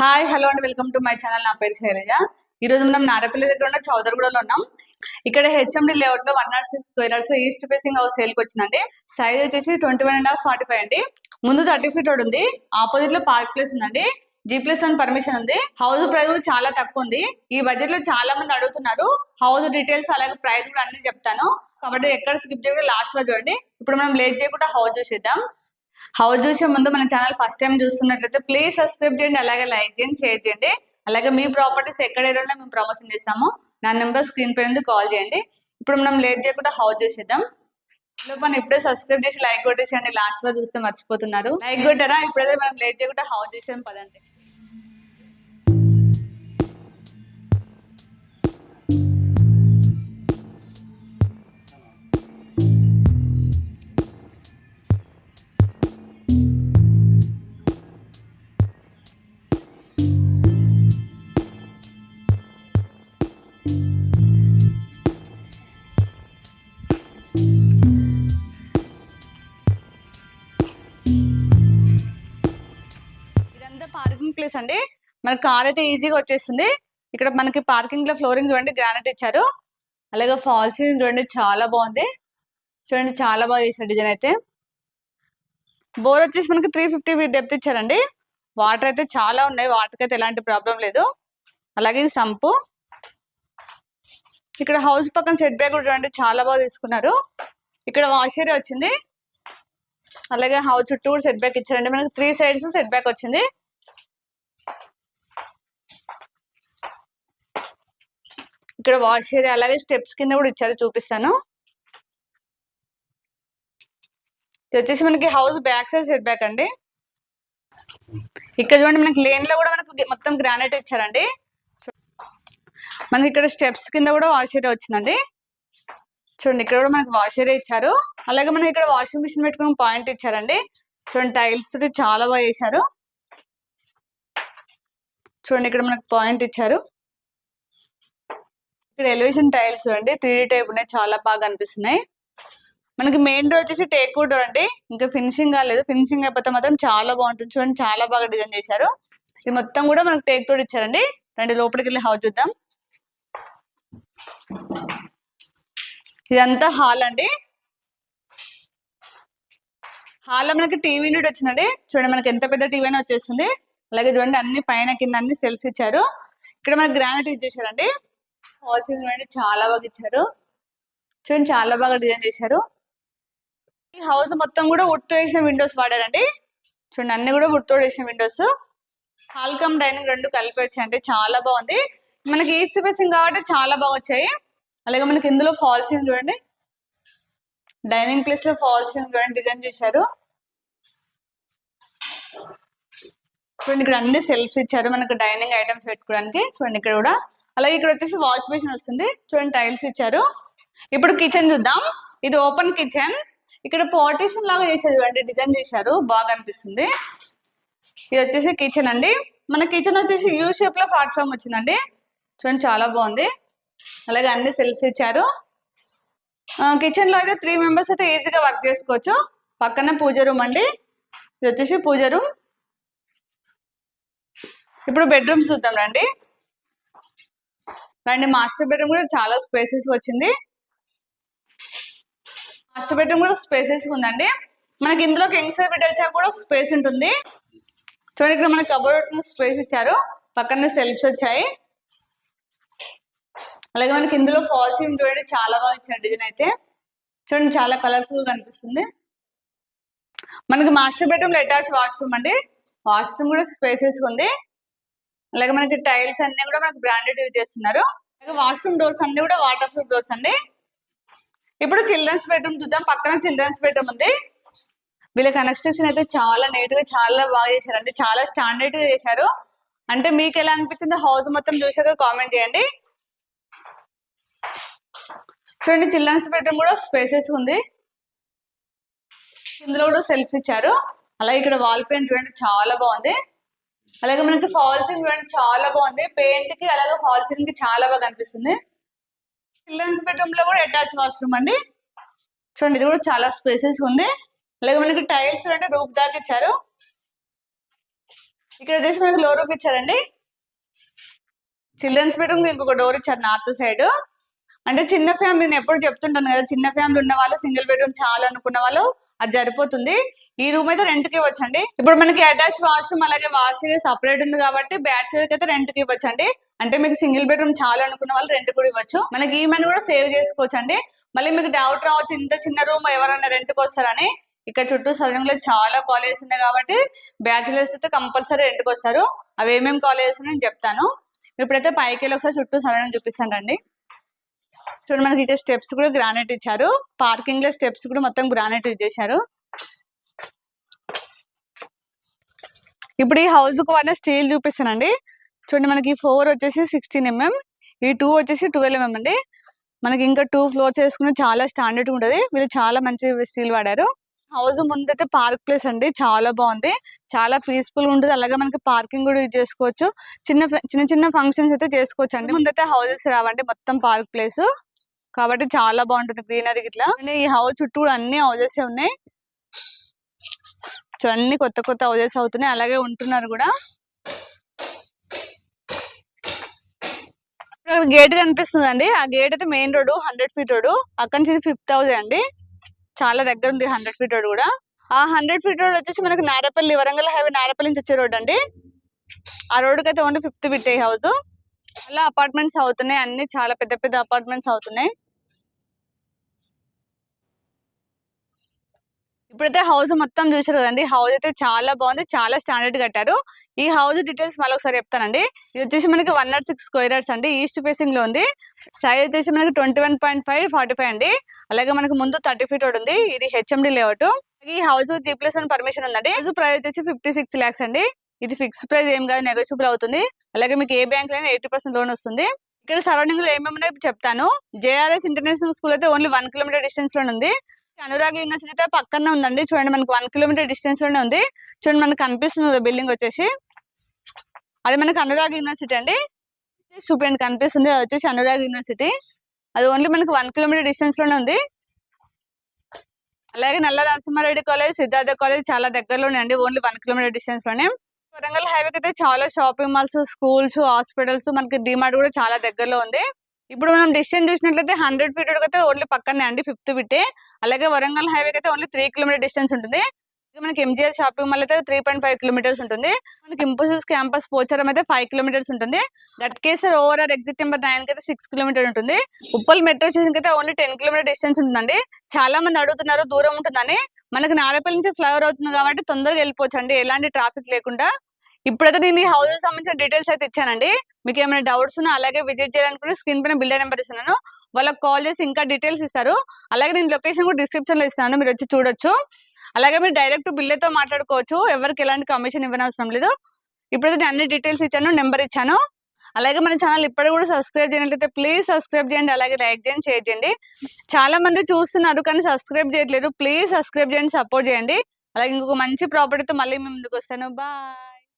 Hi hello అండి welcome to my channel నా పేరు శైలజ. ఈ రోజు మనం నారపల్లి దగ్గర ఉన్న చౌదరగూడలో ఉన్నాం. ఇక్కడ హెచ్ఎండి లేఅవుట్లో one not six squares east facing house సేల్కి వచ్చిందండి. సైజ్ వచ్చేసి twenty one and half forty five అండి. ముందు థర్టీ ఫీట్ రోడ్ ఉంది. ఆపోజిట్లో పార్క్ ప్లేస్ ఉందండి. జీ ప్లస్ వన్ పర్మిషన్ ఉంది. హౌస్ ప్రైస్ చాలా తక్కువ ఉంది. ఈ బడ్జెట్లో చాలా మంది అడుగుతున్నారు. హౌస్ డీటెయిల్స్ అలాగే ప్రైస్ కూడా అన్ని చెప్తాను. కాబట్టి ఎక్కడ స్కిప్ చేయకుండా లాస్ట్లో చూడండి. ఇప్పుడు మనం లేట్ చేయకుండా హౌస్ చూసేద్దాం. హౌస్ చూసే ముందు మన ఛానల్ ఫస్ట్ టైం చూస్తున్నట్లయితే ప్లీజ్ సబ్స్క్రైబ్ చేయండి అలాగే లైక్ చేయండి షేర్ చేయండి. అలాగే మీ ప్రాపర్టీస్ ఎక్కడ ఏదైనా మేము ప్రమోషన్ చేస్తాము. నా నెంబర్ స్క్రీన్ పై కాల్ చేయండి. ఇప్పుడు మనం లేట్ చేయకుండా హౌస్ చూసేద్దాం. లోపల మనం ఇప్పుడే సబ్స్క్రైబ్ చేసి లైక్ కొట్టేసేయండి. లాస్ట్లో చూస్తే మర్చిపోతున్నారు. లైక్ కొట్టారా? ఇప్పుడైతే మనం లేట్ చేయకుండా హౌస్ చూసాం పదండి. పార్కింగ్ అండి. కార్ అయితే ఈజీగా వచ్చేస్తుంది. ఇక్కడ మనకి పార్కింగ్లో ఫ్లోరింగ్ చూడండి గ్రానైట్ ఇచ్చారు. అలాగే ఫాల్ సీలింగ్ చూడండి చాలా బాగుంది. చూడండి చాలా బాగా చేశారు డిజైన్ అయితే. బోర్ వచ్చేసి మనకి త్రీ ఫిఫ్టీ ఫీట్ డెప్త్ ఇచ్చారండి. వాటర్ అయితే చాలా ఉన్నాయి. వాటర్ అయితే ఎలాంటి ప్రాబ్లం లేదు. అలాగే ఇది సంపు. ఇక్కడ హౌస్ పక్కన సెట్ బ్యాక్ కూడా చూడండి చాలా బాగా తీసుకున్నారు. ఇక్కడ వాష్ ఏరియా వచ్చింది. అలాగే హౌస్ చుట్టూ సెట్ బ్యాక్ ఇచ్చారండి. మనకి త్రీ సైడ్స్ సెట్ బ్యాక్ వచ్చింది. ఇక్కడ వాష్ ఏరియా అలాగే స్టెప్స్ కింద కూడా ఇచ్చారు చూపిస్తాను. ఇది వచ్చేసి మనకి house back side set back అండి. ఇక్కడ చూడండి మనకి లేన్లో కూడా మనకు మొత్తం గ్రానైట్ ఇచ్చారండి. మనకి ఇక్కడ స్టెప్స్ కింద కూడా వాష్ ఏరియా వచ్చిందండి. చూడండి ఇక్కడ కూడా మనకి వాష్ ఏరియా ఇచ్చారు. అలాగే మనకి ఇక్కడ వాషింగ్ మిషన్ పెట్టుకుని పాయింట్ ఇచ్చారండి. చూడండి టైల్స్ చాలా బాగా చేశారు. చూడండి ఇక్కడ మనకి పాయింట్ ఇచ్చారు. ఇక్కడ ఎలివేషన్ టైల్స్ అండి త్రీ టైప్ ఉన్నాయి చాలా బాగా అనిపిస్తున్నాయి. మనకి మెయిన్ డోర్ వచ్చేసి టేక్ డోర్ అండి. ఇంకా ఫినిషింగ్ కాలేదు. ఫినిషింగ్ అయిపోతే మాత్రం చాలా బాగుంటుంది. చూడండి చాలా బాగా డిజైన్ చేశారు. ఇది మొత్తం కూడా మనకి టేక్ తోడు ఇచ్చారండి. రండి లోపలికి వెళ్ళి హౌస్ చూద్దాం. ఇదంతా హాల్ అండి. హాల్లో మనకి టీవీ నుండి వచ్చిందండి. చూడండి మనకి ఎంత పెద్ద టీవీ అయినా వచ్చేస్తుంది. అలాగే చూడండి అన్ని పైన కింద అన్ని సెల్ఫ్స్ ఇచ్చారు. ఇక్కడ మనకి గ్రానైట్ ఇచ్చేసారండి హాల్ సీలింగ్ చూడండి చాలా బాగా ఇచ్చారు. చూడండి చాలా బాగా డిజైన్ చేశారు. ఈ హౌస్ మొత్తం కూడా ఉడ్తో వేసిన విండోస్ వాడారండి. చూడండి అన్ని కూడా వుడ్ వేసిన విండోస్. హాల్ కమ్ డైనింగ్ రెండు కలిపి వచ్చాయండి చాలా బాగుంది. మనకి ఈస్ట్ ఫేసింగ్ కాబట్టి చాలా బాగా వచ్చాయి. అలాగే మనకి ఇందులో ఫాల్సింగ్ చూడండి. డైనింగ్ ప్లేస్లో ఫాల్సింగ్ చూడండి డిజైన్ చేశారు. చూడండి ఇక్కడ అన్ని సెల్ఫ్స్ ఇచ్చారు మనకు డైనింగ్ ఐటమ్స్ పెట్టుకోవడానికి. చూడండి ఇక్కడ కూడా అలాగే ఇక్కడ వచ్చేసి వాష్ బేసిన్ వస్తుంది. చూడండి టైల్స్ ఇచ్చారు. ఇప్పుడు కిచెన్ చూద్దాం. ఇది ఓపెన్ కిచెన్. ఇక్కడ పార్టీషన్ లాగా చేశారు చూడండి డిజైన్ చేశారు. బాగా అనిపిస్తుంది. ఇది వచ్చేసి కిచెన్ అండి. మన కిచెన్ వచ్చేసి యూ షేప్లో ప్లాట్ఫామ్ వచ్చిందండి. చూడండి చాలా బాగుంది. అలాగే అన్ని సెల్ఫ్స్ ఇచ్చారు. కిచెన్లో అయితే త్రీ మెంబర్స్ అయితే ఈజీగా వర్క్ చేసుకోవచ్చు. పక్కన పూజ రూమ్ అండి. ఇది వచ్చేసి పూజ రూమ్ ఇప్పుడు బెడ్రూమ్స్ చూద్దాం రండి. అండ్ మాస్టర్ బెడ్రూమ్ కూడా చాలా స్పేసెస్ వచ్చింది. మాస్టర్ బెడ్రూమ్ కూడా స్పేసెస్ ఉందండి. మనకి ఇందులో కింగ్ సైజ్ పెట్టేసా కూడా స్పేస్ ఉంటుంది. చూడండి ఇక్కడ మనకి కబోర్డ్ స్పేస్ ఇచ్చారు. పక్కనే సెల్ఫ్స్ వచ్చాయి. అలాగే మనకి ఇందులో ఫాల్సింగ్ చూడండి చాలా బాగా ఇచ్చారు డిజైన్ అయితే. చూడండి చాలా కలర్ఫుల్గా అనిపిస్తుంది. మనకి మాస్టర్ బెడ్రూమ్లో అటాచ్ వాష్రూమ్ అండి. వాష్రూమ్ కూడా స్పేసెస్ ఉంది. అలాగే మనకి టైల్స్ అన్ని కూడా మనకి బ్రాండెడ్ యూజ్ చేస్తున్నారు. అలాగే వాష్రూమ్ డోర్స్ అన్ని కూడా వాటర్ ప్రూఫ్ డోర్స్ అండి. ఇప్పుడు చిల్డ్రన్స్ బెడ్రూమ్ చూద్దాం. పక్కన చిల్డ్రన్స్ బెడ్రూమ్ ఉంది. వీళ్ళ కన్స్ట్రక్షన్ అయితే చాలా నీట్గా చాలా బాగా చేశారు అంటే చాలా స్టాండర్డ్గా చేశారు. అంటే మీకు ఎలా అనిపించింది హౌస్ మొత్తం చూసాక కామెంట్ చేయండి. చూడండి చిల్డ్రన్స్ బెడ్రూమ్ కూడా స్పేసెస్ ఉంది. ఇందులో కూడా సెల్ఫ్ ఇచ్చారు. అలాగే ఇక్కడ వాల్ పెయింట్ చూడండి చాలా బాగుంది. అలాగే మనకి ఫాల్ సీలింగ్ చూడండి చాలా బాగుంది. పెయింట్కి అలాగే ఫాల్ సీలింగ్కి చాలా బాగా కనిపిస్తుంది. చిల్డ్రన్స్ బెడ్రూమ్లో కూడా అటాచ్ వాష్రూమ్ అండి. చూడండి ఇది కూడా చాలా స్పేసెస్ ఉంది. అలాగే మనకి టైల్స్ అంటే రూప్ దాకా ఇచ్చారు. ఇక్కడ వచ్చేసి మనకి లో రూప్ ఇచ్చారండి. చిల్డ్రన్స్ బెడ్రూమ్ ఇంకొక డోర్ ఇచ్చారు నార్త్ సైడ్. అంటే చిన్న ఫ్యామిలీ నేను ఎప్పుడు చెప్తుంటాను కదా చిన్న ఫ్యామిలీ ఉన్న వాళ్ళు సింగిల్ బెడ్రూమ్ చాలా అనుకున్న వాళ్ళు అది సరిపోతుంది. ఈ రూమ్ అయితే రెంట్కి ఇవ్వచ్చండి. ఇప్పుడు మనకి అటాచ్ వాష్రూమ్ అలాగే వాష్ సపరేట్ ఉంది కాబట్టి బ్యాచులర్కి అయితే రెంట్కి ఇవ్వచ్చండి. అంటే మీకు సింగిల్ బెడ్రూమ్ చాలా అనుకున్న వాళ్ళు రెంట్ కూడా ఇవ్వచ్చు. మనకి ఈ మనీ కూడా సేవ్ చేసుకోవచ్చు అండి మళ్ళీ మీకు డౌట్ రావచ్చు ఇంత చిన్న రూమ్ ఎవరైనా రెంట్కి వస్తారని. ఇక్కడ చుట్టూ సరౌండింగ్లో చాలా కాలేజెస్ ఉన్నాయి కాబట్టి బ్యాచులర్స్ అయితే కంపల్సరీ రెంట్కి వస్తారు. అవి ఏమేమి కాలేజెస్ నేను చెప్తాను. ఇప్పుడైతే పైకి వెళ్ళి ఒకసారి చుట్టూ సరౌండింగ్ చూపిస్తానండి చూడండి మనకి ఇక్కడ స్టెప్స్ కూడా గ్రానైట్ ఇచ్చారు. పార్కింగ్లో స్టెప్స్ కూడా మొత్తం గ్రానైట్ చేశారు ఇప్పుడు ఈ హౌస్కు స్టీల్ చూపిస్తానండి. చూడండి మనకి ఫోర్ వచ్చేసి సిక్స్టీన్ ఎంఎం ఈ టూ వచ్చేసి ట్వెల్వ్ ఎంఎం అండి. మనకి ఇంకా టూ ఫ్లోర్స్ వేసుకుని చాలా స్టాండర్డ్ ఉంటుంది. వీళ్ళు చాలా మంచి స్టీల్ వాడారు. హౌస్ ముందైతే పార్క్ ప్లేస్ అండి. చాలా బాగుంది. చాలా పీస్ఫుల్ ఉంటుంది. అలాగే మనకి పార్కింగ్ కూడా యూజ్ చేసుకోవచ్చు. చిన్న చిన్న చిన్న ఫంక్షన్స్ అయితే చేసుకోవచ్చు అండి. ముందైతే హౌసెస్ రావండి. మొత్తం పార్క్ ప్లేస్ కాబట్టి చాలా బాగుంటుంది గ్రీనరీ ఇట్లా ఈ హౌస్ చుట్టూ అన్ని హౌసెస్ ఉన్నాయి. చూడండి అన్ని కొత్త కొత్త హౌజెస్ అవుతున్నాయి. అలాగే ఉంటున్నారు కూడా. గేట్ కనిపిస్తుందండి. ఆ గేట్ అయితే main road hundred feet road అక్కడి నుంచి ఫిఫ్త్ హౌస్ అండి. చాలా దగ్గర ఉంది హండ్రెడ్ ఫీట్ రోడ్ కూడా. ఆ హండ్రెడ్ ఫీట్ రోడ్ వచ్చేసి మనకి నారపల్లి వరంగల్ హైవే నారపల్లి నుంచి వచ్చే రోడ్ అండి. ఆ రోడ్కి అయితే ఓన్లీ ఫిఫ్త్ ఫిట్ హౌస్. అలా అపార్ట్మెంట్స్ అవుతున్నాయి. అన్ని చాలా పెద్ద పెద్ద అపార్ట్మెంట్స్ అవుతున్నాయి. ఇప్పుడైతే హౌస్ మొత్తం చూసారు కదండి. హౌస్ అయితే చాలా బాగుంది. చాలా స్టాండర్డ్ కట్టారు. ఈ హౌస్ డీటెయిల్స్ మళ్ళీ ఒకసారి చెప్తానండి. ఇది వచ్చేసి మనకి వన్ నాట్ సిక్స్ స్క్వేర్ అండి. ఈస్ట్ ఫేసింగ్లో ఉంది. సైజ్ వచ్చేసి మనకి twenty one point five forty five అండి. అలాగే మనకి ముందు థర్టీ ఫీట్ ఒకటి ఉంది. ఇది హెచ్ఎండి లేఅవుట్. ఈ హౌస్ జీ ప్లస్ అని పర్మిషన్ ఉందండి. హౌస్ ప్రైస్ వచ్చేసి ఫిఫ్టీ సిక్స్ ల్యాక్స్ అండి. ఇది ఫిక్స్ ప్రైస్ ఏం కాదు నెగోషియబుల్ అవుతుంది. అలాగే మీకు ఏ బ్యాంక్ లైనా ఎయిటీ పర్సెంట్ లోన్ వస్తుంది. ఇక్కడ సరౌండింగ్లో ఏమేమి ఉన్నాయో చెప్తాను. జేఆర్ఎస్ ఇంటర్నేషనల్ స్కూల్ అయితే ఓన్లీ వన్ కిలోమీటర్ డిస్టెన్స్లో ఉంది. అనురాగ్ యూనివర్సిటీ అయితే పక్కనే ఉందండి. చూడండి మనకి వన్ కిలోమీటర్ డిస్టెన్స్లోనే ఉంది. చూడండి మనకి కనిపిస్తుంది బిల్డింగ్ వచ్చేసి. అది మనకి అనురాగ్ యూనివర్సిటీ అండి. చూపండి కనిపిస్తుంది అది వచ్చేసి అనురాగ్ యూనివర్సిటీ. అది ఓన్లీ మనకి వన్ కిలోమీటర్ డిస్టెన్స్లోనే ఉంది. అలాగే నల్ల నరసింహారెడ్డి కాలేజ్ సిద్ధార్థ కాలేజ్ చాలా దగ్గరలోనే అండి ఓన్లీ వన్ కిలోమీటర్ డిస్టెన్స్లోనే. వరంగల్ హైవే అయితే చాలా షాపింగ్ మాల్స్ స్కూల్స్ హాస్పిటల్స్ మనకి డిమార్ట్ కూడా చాలా దగ్గరలో ఉంది. ఇప్పుడు మనం డిస్టెన్స్ చూసినట్లయితే హండ్రెడ్ ఫీట్ అయితే ఓన్లీ పక్కనే అండి ఫిఫ్త్ ఫిట్టే అలాగే వరంగల్ హైవే అయితే ఓన్లీ త్రీ కిలోమీటర్ డిస్టెన్స్ ఉంటుంది. మనకి ఎంజిఆర్ షాపింగ్ మాల్ అయితే త్రీ పాయింట్ ఫైవ్ కిలోమీటర్స్ ఉంటుంది. మనకి ఇంపోసిస్ క్యాంపస్ పోచారం అయితే ఫైవ్ కిలోమీటర్స్ ఉంటుంది. గట్కేసర్ ఓవరాల్ ఎగ్జిట్ నెంబర్ నైన్కి అయితే సిక్స్ కిలోమీటర్ ఉంటుంది. ఉప్పల్ మెట్రో స్టేషన్కి అయితే ఓన్లీ టెన్ కిలోమీటర్ డిస్టెన్స్ ఉంటుందండి. చాలా మంది అడుగుతున్నారు దూరం ఉంటుందని. మనకి నారపల్లి నుంచి ఫ్లైఓవర్ అవుతుంది కాబట్టి తొందరగా వెళ్ళిపోవచ్చు అండి ఎలాంటి ట్రాఫిక్ లేకుండా ఇప్పుడైతే నేను ఈ హౌస్ సంబంధించిన డీటెయిల్స్ అయితే ఇచ్చానండి. మీకు ఏమైనా డౌట్స్ ఉన్నా అలాగే విజిట్ చేయాలనుకుంటే స్క్రీన్ పైన బిల్డర్ నెంబర్ ఇస్తున్నాను. వాళ్ళకి కాల్ చేసి ఇంకా డీటెయిల్స్ ఇస్తారు. అలాగే నేను లొకేషన్ కూడా డిస్క్రిప్షన్లో ఇస్తాను. మీరు వచ్చి చూడొచ్చు. అలాగే మీరు డైరెక్ట్ బిల్లేతో మాట్లాడుకోవచ్చు. ఎవరికి ఎలాంటి కమిషన్ ఇవ్వనవసరం లేదు. ఇప్పుడైతే నేను అన్ని డీటెయిల్స్ ఇచ్చాను నెంబర్ ఇచ్చాను. అలాగే మన ఛానల్ ఇప్పటికి కూడా సబ్స్క్రైబ్ చేయనట్లయితే ప్లీజ్ సబ్స్క్రైబ్ చేయండి. అలాగే లైక్ చేయండి షేర్ చేయండి. చాలా మంది చూస్తున్నారు కానీ సబ్స్క్రైబ్ చేయట్లేదు. ప్లీజ్ సబ్స్క్రైబ్ చేయండి సపోర్ట్ చేయండి. అలాగే ఇంకొక మంచి ప్రాపర్టీతో మళ్ళీ మేము ముందుకు వస్తాను. బాయ్